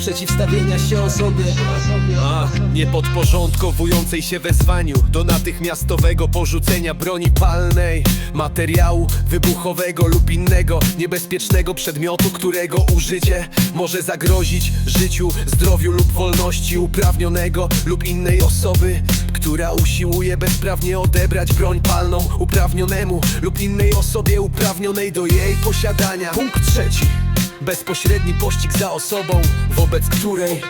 przeciwstawienia się osobie. A, nie podporządkowującej się wezwaniu Do natychmiastowego porzucenia broni palnej Materiału wybuchowego lub innego Niebezpiecznego przedmiotu, którego użycie Może zagrozić życiu, zdrowiu lub wolności uprawnionego lub innej osoby Która usiłuje bezprawnie odebrać broń palną Uprawnionemu lub innej osobie uprawnionej do jej posiadania. Punkt trzeci Bezpośredni pościg za osobą, wobec której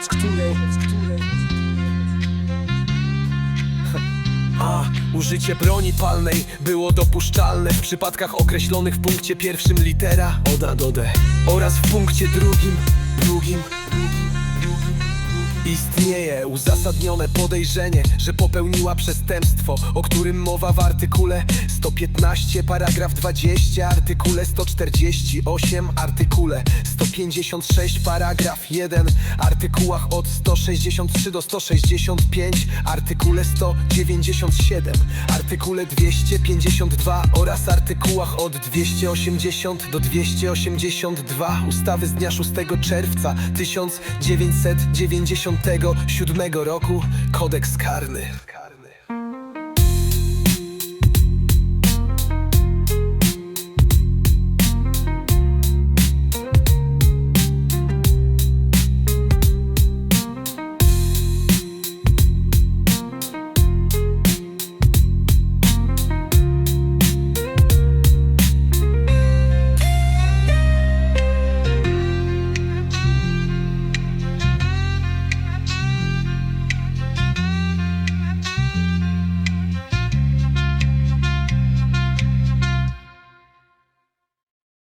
A użycie broni palnej było dopuszczalne w przypadkach określonych w punkcie pierwszym litera Oda do D oraz w punkcie drugim, drugim, drugim. Istnieje uzasadnione podejrzenie, że popełniła przestępstwo, o którym mowa w artykule 115, paragraf 20, artykule 148, artykule 156, paragraf 1, artykułach od 163 do 165, artykule 197, artykule 252 oraz artykułach od 280 do 282 ustawy z dnia 6 czerwca 1997 roku Kodeks karny.